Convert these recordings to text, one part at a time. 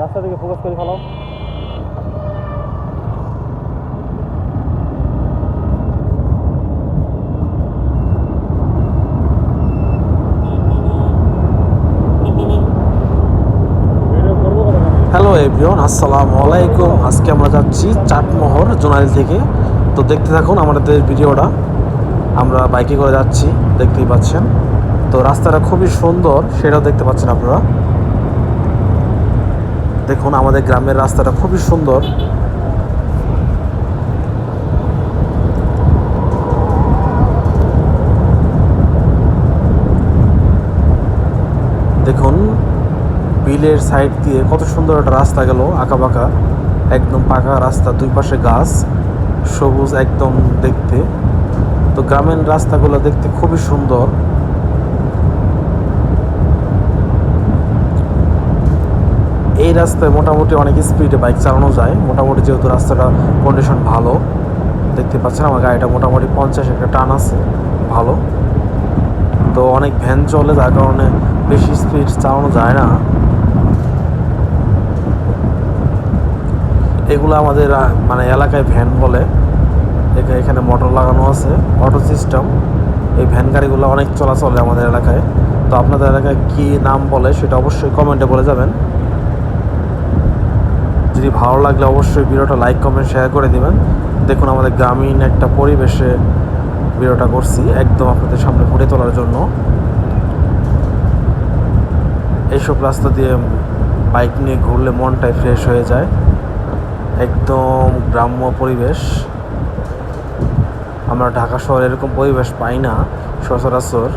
রাস্তা দিকে ফোকাস করে ফেলো। হ্যালো এভরিওয়ান আসসালামু আলাইকুম। আজকে আমরা যাচ্ছি চাটমোহর জোনাইল থেকে। তো দেখতে থাকুন আমাদের ভিডিওটা। আমরা বাইকে করে যাচ্ছি, দেখতেই পাচ্ছেন। তো রাস্তাটা খুবই সুন্দর, সেটাও দেখতে পাচ্ছেন আপনারা। দেখুন, আমাদের গ্রামের রাস্তাটা খুবই সুন্দর। দেখুন, বিলের সাইড দিয়ে কত সুন্দর একটা রাস্তা গেল আঁকা বাঁকা একদম পাকা রাস্তা, দুই পাশে গাছ, সবুজ একদম দেখতে। তো গ্রামীণ রাস্তাগুলো দেখতে খুবই সুন্দর। রাস্তায় মোটামুটি অনেক স্পিডে বাইক চালানো যায়। মোটামুটি যেহেতু রাস্তাটা কন্ডিশন ভালো, দেখতে পাচ্ছেন আমার গাড়িটা মোটামুটি পঞ্চাশ একটা টান আছে, ভালো। তো অনেক ভ্যান চলে, যার কারণে বেশি স্পিড চালানো যায় না। এগুলো আমাদের মানে এলাকায় ভ্যান বলে। এখা- এখানে মোটর লাগানো আছে অটো সিস্টেম এই ভ্যান গাড়িগুলো অনেক চলাচলে আমাদের এলাকায়। তো আপনাদের এলাকায় কী নাম বলে, সেটা অবশ্যই কমেন্টে বলে যাবেন। ভালো লাগলে অবশ্যই ভিডিওটা লাইক কমেন্ট শেয়ার করে দেবেন। দেখুন আমাদের গ্রামীণ একটা পরিবেশে ভিডিওটা করছি একদম আপনাদের সামনে ফুটে তোলার জন্য। এইসব রাস্তা দিয়ে বাইক নিয়ে ঘুরলে মনটাই ফ্রেশ হয়ে যায়। একদম গ্রাম্য পরিবেশ। আমরা ঢাকা শহরে এরকম পরিবেশ পাই না, সচরাচর।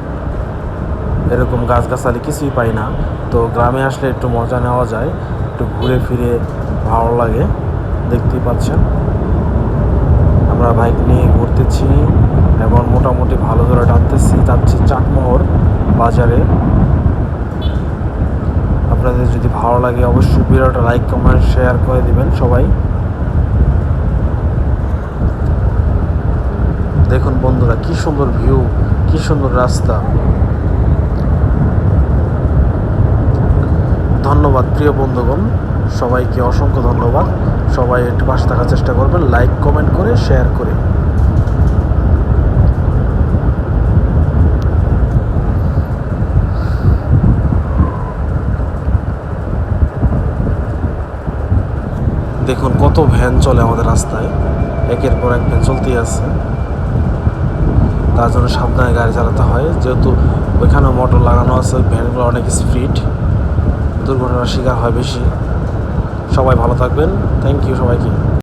এরকম গাছগাছালি কিছুই পাই না। তো গ্রামে আসলে একটু মজা নেওয়া যায়, একটু ঘুরে ফিরে ভালো লাগে, দেখতেই পাচ্ছেন। আমরা বাইক নিয়ে ঘুরতেছি এবং মোটামুটি ভালো করে টানতেছি, যাচ্ছি চাটমোহর বাজারে। আপনাদের যদি ভালো লাগে অবশ্যই ভিডিওটা লাইক কমেন্ট শেয়ার করে দিবেন সবাই। দেখুন বন্ধুরা, কি সুন্দর ভিউ কি সুন্দর রাস্তা। ধন্যবাদ প্রিয় বন্ধুগণ, সবাইকে অসংখ্য ধন্যবাদ। সবাই একটু পাশে থাকার চেষ্টা করবেন, লাইক, কমেন্ট করে, শেয়ার করে। দেখুন, কত ভ্যান চলে আমাদের রাস্তায়। একের পর এক ভ্যান চলতেই আছে। তার জন্য সাবধানে গাড়ি চালাতে হয়। যেহেতু ওইখানে মোটর লাগানো আছে ভ্যানগুলো অনেক স্পিড দুর্ঘটনার শিকার হয় বেশি। সবাই ভালো থাকবেন। থ্যাংক ইউ সবাইকে।